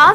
가?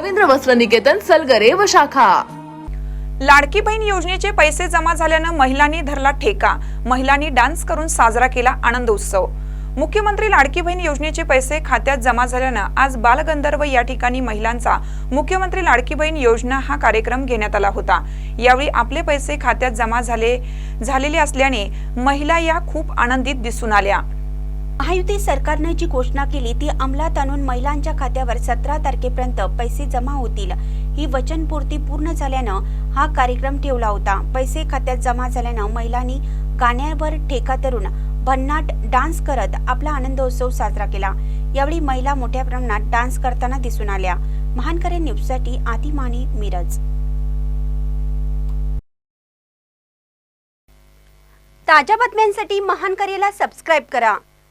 रवींद्र वस्त्र निकेतन सलगरे व शाखा. लाडकी बहीण योजनेचे पैसे जमा झाल्यानं महिलांनी धरला ठेका. महिलांनी डान्स करून साजरा केला आनंद उत्सव मुख्यमंत्री लाडकी बहीण योजनेचे पैसे खात्यात जमा झाल्यानं आज बालगंधर्व या ठिकाणी महिलांचा मुख्यमंत्री लाडकी बहीण योजना हा कार्यक्रम घेण्यात आला होता. यावेळी आपले पैसे खात्यात जमा झाले झालेले असल्याने महिला या खूप आनंदित दिसून आल्या. महायुती सरकारनं जी घोषणा केली ती अंमलात आणून महिलांच्या खात्यावर सतरा तारखेपर्यंत पैसे जमा होतील. ही वचनपूर्ती पूर्ण झाल्यानं हा कार्यक्रम ठेवला होता. पैसे खात्यात जमा झाल्यानं महिलांनी गाण्यावर ठेका धरून भन्नाट डान्स करत आपला आनंदोत्सव साजरा केला. यावेळी महिला मोठ्या प्रमाणात डान्स करताना दिसून आल्या. महानकरे न्यूजसाठी आदिमानी मिरज. ताज्या बातम्यांसाठी महान करेला सबस्क्राईब करा.